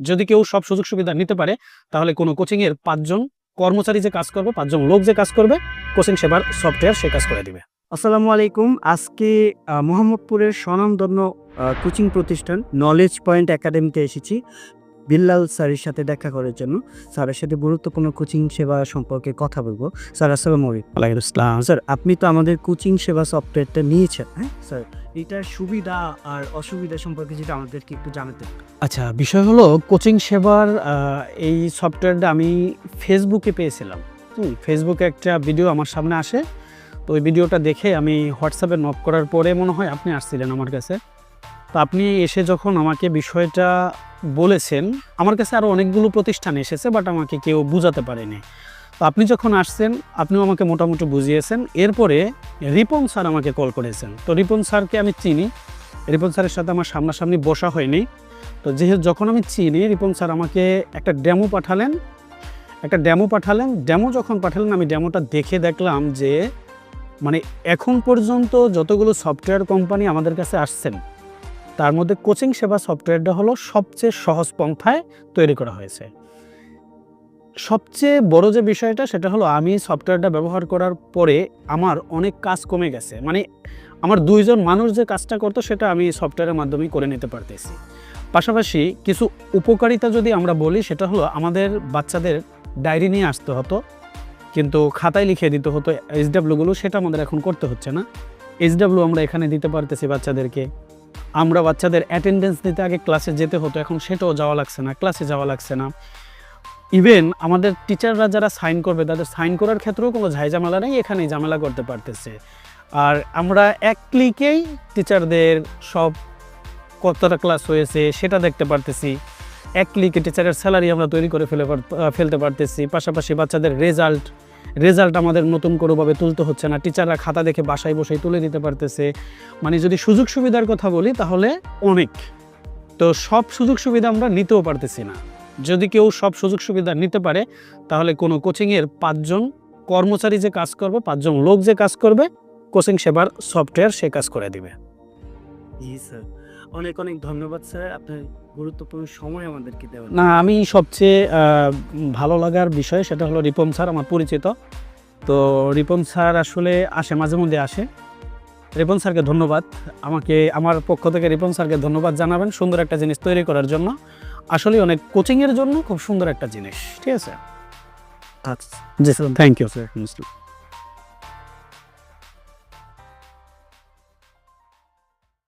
যদি কেউ সব সুযোগ সুবিধা নিতে পারে, তাহলে কোনো কোচিংয়ের পাঁচজন কর্মচারী যে কাজ করবে, পাঁচজন লোক যে কাজ করবে, কোচিং সেবার সফটওয়্যার সে কাজ করে দিবে। আসসালামু আলাইকুম। আজকে মোহাম্মদপুরের স্বনামধন্য কোচিং প্রতিষ্ঠান নলেজ পয়েন্ট একাডেমিতে এসেছি। বিল্লাল স্যারের সাথে দেখা করার জন্য স্যারের সাথে গুরুত্বপূর্ণ কোচিং সেবা সম্পর্কে কথা বলব। স্যার আসসালামু আলাইকুম। স্যার আপনি তো আমাদের কোচিং সেবা সফটওয়্যারটা নিয়েছেন হ্যাঁ? স্যার এটার সুবিধা আর অসুবিধা সম্পর্কে যেটা আমাদেরকে একটু জানাতে আচ্ছা বিষয় হলো কোচিং সেবার এই সফটওয়্যারটা আমি ফেসবুকে পেয়েছিলাম। ফেসবুকে একটা ভিডিও আমার সামনে আসে। তো ওই ভিডিওটা দেখে আমি হোয়াটসঅ্যাপে নক করার পরে মনে হয় আপনি আসছিলেন আমার কাছে। তো আপনি এসে যখন আমাকে বিষয়টা বলেছেন, আমার কাছে আরও অনেকগুলো প্রতিষ্ঠান এসেছে বাট আমাকে কেউ বুঝাতে পারেনি। তো আপনি যখন আসছেন, আপনিও আমাকে মোটামুটি বুঝিয়েছেন। এরপরে রিপন স্যার আমাকে কল করেছেন। তো রিপন স্যারকে আমি চিনি। রিপন স্যারের সাথে আমার সামনাসামনি বসা হয়নি। তো যেহেতু যখন আমি চিনি, রিপন স্যার আমাকে একটা ডেমো পাঠালেন। একটা ডেমো পাঠালেন। ডেমো যখন পাঠালেন, আমি ডেমোটা দেখে দেখলাম যে মানে এখন পর্যন্ত যতগুলো সফটওয়্যার কোম্পানি আমাদের কাছে আসছেন তার মধ্যে কোচিং সেবা সফটওয়্যারটা হলো সবচেয়ে সহজ পন্থায় তৈরি করা হয়েছে। সবচেয়ে বড় যে বিষয়টা সেটা হলো আমি সফটওয়্যারটা ব্যবহার করার পরে আমার অনেক কাজ কমে গেছে। মানে আমার দুইজন মানুষ যে কাজটা করতো সেটা আমি সফটওয়্যারের মাধ্যমে করে নিতে পারতেছি। পাশাপাশি কিছু উপকারিতা যদি আমরা বলি সেটা হলো আমাদের বাচ্চাদের ডায়েরি নিয়ে আসতে হতো, কিন্তু খাতায় লিখে দিতে হতো এইচডাব্লিউগুলো সেটা আমাদের এখন করতে হচ্ছে না। এইচডাব্লিউ আমরা এখানে দিতে পারতেছি বাচ্চাদেরকে। আমরা বাচ্চাদের অ্যাটেন্ডেন্স দিতে আগে ক্লাসে যেতে হতো, এখন সেটাও যাওয়া লাগছে না ক্লাসে যাওয়া লাগছে না। ইভেন আমাদের টিচাররা যারা সাইন করবে, তাদের সাইন করার ক্ষেত্রেও কোনো ঝামেলা নেই, এখানেই ঝামেলা করতে পারতেছে। আর আমরা এক ক্লিকেই টিচারদের সব কতটা ক্লাস হয়েছে সেটা দেখতে পারতেছি। এক ক্লিকে টিচারের স্যালারি আমরা তৈরি করে ফেলে ফেলতে পারতেছি, পাশাপাশি বাচ্চাদের রেজাল্ট রেজাল্ট আমাদের নতুন কোনোভাবে তুলতে হচ্ছে না। টিচাররা খাতা দেখে বাসায় বসেই তুলে দিতে পারতেছে। মানে যদি সুযোগ সুবিধার কথা বলি, তাহলে অনেক। তো সব সুযোগ সুবিধা আমরা নিতেও পারতেছি না। যদি কেউ সব সুযোগ সুবিধা নিতে পারে, তাহলে কোনো কোচিংয়ের পাঁচজন কর্মচারী যে কাজ করবে, পাঁচজন লোক যে কাজ করবে, কোচিং সেবার সফটওয়্যার সে কাজ করে দিবে। স্যার অনেক অনেক ধন্যবাদ স্যার। আপনার গুরুত্বপূর্ণ সময় আমাদেরকে দেওয়ার না আমি সবচেয়ে ভালো লাগার বিষয় সেটা হলো রিপন স্যার আমার পরিচিত। তো রিপন স্যার আসলে আসে মাঝে মধ্যে আসে। রিপন স্যারকে ধন্যবাদ। আমাকে আমার পক্ষ থেকে রিপন স্যারকে ধন্যবাদ জানাবেন সুন্দর একটা জিনিস তৈরি করার জন্য। আসলে অনেক কোচিংয়ের জন্য খুব সুন্দর একটা জিনিস ঠিক আছে? আচ্ছা। জি স্যার থ্যাংক ইউ স্যার